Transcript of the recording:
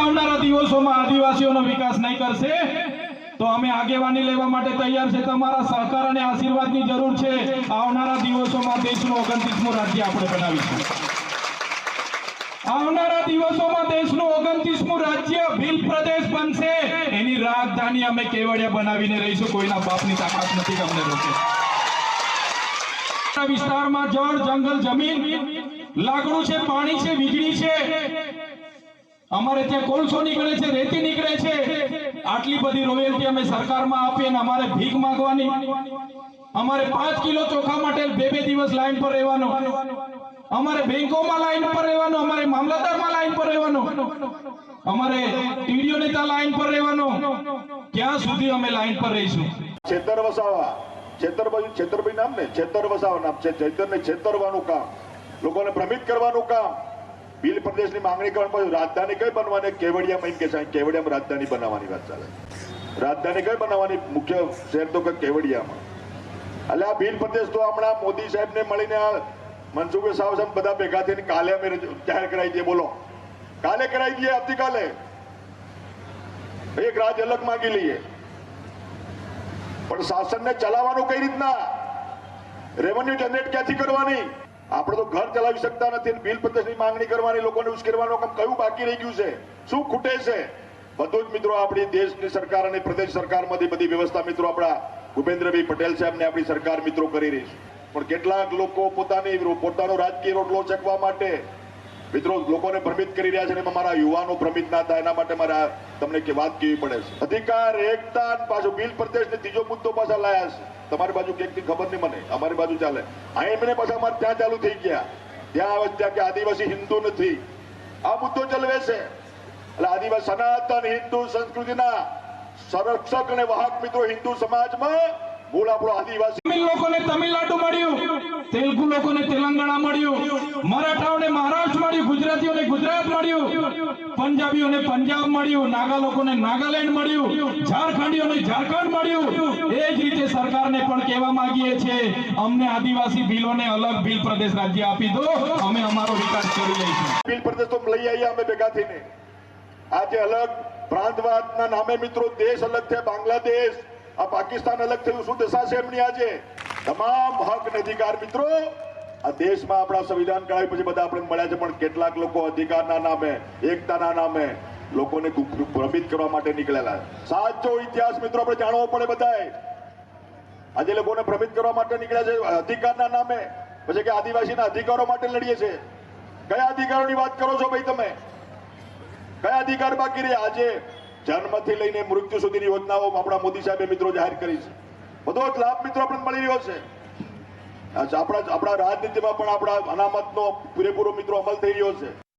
આવનારા દિવસોમાં આદિવાસીઓનો વિકાસ નહીં કરશે, તો અમે આગેવાની લેવા માટે તૈયાર છે. તમારા સહકાર અને આશીર્વાદની જરૂર છે. આવનારા દિવસોમાં દેશનું ઓગણત્રીસમું રાજ્ય આપણે બનાવીશું. આવનારા દિવસોમાં દેશનું ઓગણત્રીસમું રાજ્ય ભીલ પ્રદેશ બનશે. એની રાજધાની અમે કેવડિયા બનાવીને રહીશું. કોઈના બાપની તાકાત નથી અમને રોકે. વિસ્તારમાં જળ, જંગલ, જમીન લાકડું છે, પાણી છે, વીજળી છે. અમારે ત્યાં કોલસો નીકળે છે, રેતી નીકળે છે. આટલી બધી રોયલ્ટી અમે સરકારમાં આપીએ અને અમારે ભીખ માંગવાની. અમારે પાંચ કિલો ચોખા માટે બે બે દિવસ લાઈન પર રહેવાનો. અમારે બેંકોમાં લાઈન પર રહેવાનું, અમારે મામલતદારમાં લાઈન પર રહેવાનું. અમારે ટીડીઓ નેતા લાઈન પર રહેવાનું. ક્યાં સુધી અમે લાઈન પર રહીશું? છેતર વસાવા. છેતરભાઈ છેતરભાઈ નામ ને? છેતર વસાવા નામ છે. ચૈતરને છેતરવાનું કામ. લોકોને ભ્રમિત કરવાનું કામ. બિલ પ્રદેશની માંગણી કરવા પછી રાજધાની કઈ બનવાની? કેવડિયામાં એમ કે કેવડિયામાં રાજધાની બનાવવાની વાત ચાલે રાજધાની કઈ બનાવવાની? મુખ્ય શહેર તો કે કેવડિયામાં. એટલે આ ભીલ પ્રદેશ તો હમણાં મોદી સાહેબને મળીને આ મનસુખભાઈ સાહેબ સાહેબ બધા ભેગા થઈને કાલે અમે જાહેર કરાવી દઈએ, બોલો. કાલે કરાવી દઈએ, આવતીકાલે? એક રાજ અલગ માંગી લઈએ. પણ શાસનને ચલાવવાનું કઈ રીતના? રેવન્યુ જનરેટ ક્યાંથી કરવાની? આપણે તો ઘર ચલાવી શકતા નથી બિલ પ્રદેશની માંગણી કરવાની, લોકોને ઉશ્કેરવાનું કામ કયું બાકી રહી ગયું છે? શું ખૂટે છે? બધું જ મિત્રો આપણી દેશની સરકાર અને પ્રદેશ સરકારમાંથી બધી વ્યવસ્થા મિત્રો આપણા ભૂપેન્દ્રભાઈ પટેલ સાહેબને આપણી સરકાર મિત્રો કરી રહી છે. પણ કેટલાક લોકો પોતાની, પોતાનો રાજકીય રોટલો ચકવા માટે મિત્રો, લોકોને ભ્રમિત કરી રહ્યા છે અને મારા યુવાનો ભ્રમિત ના થાય, એના માટે મારે તમને વાત કેવી પડે છે. અધિકાર, એકતા પાછું બિલ પ્રદેશ ત્રીજો મુદ્દો પાછા લાયા છે. તમારી બાજુ ક્યાંકની ખબર નહીં મને. અમારી બાજુ ચાલે. અહીં પાછા અમારે ત્યાં ચાલુ થઈ ગયા. ત્યાં ત્યાં કે આદિવાસી હિન્દુ નથી. આ મુદ્દો ચલવે છે. એટલે આદિવાસી સનાતન હિન્દુ સંસ્કૃતિના સંરક્ષક અને વાહક મિત્રો હિન્દુ સમાજમાં મૂળ આપણો આદિવાસી. લોકોને તમિલનાડુ મળ્યું. તેલુગુ લોકોને તેલંગાણા મળ્યું, મરાઠાઓને મહારાષ્ટ્ર મળ્યું, ગુજરાતીઓને ગુજરાત મળ્યું, પંજાબીઓને પંજાબ મળ્યું, નાગા લોકોને નાગાલેન્ડ મળ્યું, ઝારખંડીઓને ઝારખંડ મળ્યું. એ જ રીતે સરકારને પણ કહેવા માંગીએ છીએ, અમને આદિવાસી બિલોને અલગ બિલ પ્રદેશ રાજ્ય આપી દો, અમે અમારો વિકાસ કરી લઈશું. બિલ પ્રદેશ તો લઈ આવ્યા અમે ભેગા થઈને. આજે અલગ પ્રાંતવાદના નામે મિત્રો દેશ અલગ છે બાંગ્લાદેશ, આ પાકિસ્તાન અલગ થયું, શું દશા છે એમની આજે? તમામ હક અને અધિકાર મિત્રો, આ દેશમાં આપણા સંવિધાન કરાવી પછી બધા આપણે મળ્યા છે, પણ કેટલાક લોકો અધિકારના નામે, એકતાના નામે લોકોને ભ્રમિત કરવા માટે નીકળેલા સાચો ઇતિહાસ મિત્રો, આપણે જાણવો પડે બધાએ. આજે લોકોને ભ્રમિત કરવા માટે નીકળ્યા છે, અધિકારના નામે. પછી કે આદિવાસીના અધિકારો માટે લડીએ છે. કયા અધિકારોની વાત કરો છો ભાઈ તમે? કયા અધિકાર બાકી રહ્યા? આજે જન્મથી લઈને મૃત્યુ સુધીની યોજનાઓ આપણા મોદી સાહેબે મિત્રો જાહેર કરી છે. બધો જ લાભ મિત્રો આપણને મળી રહ્યો છે. આપણા આપણા રાજનીતિમાં પણ આપણા અનામતનો પૂરેપૂરો મિત્રો અમલ થઈ રહ્યો છે.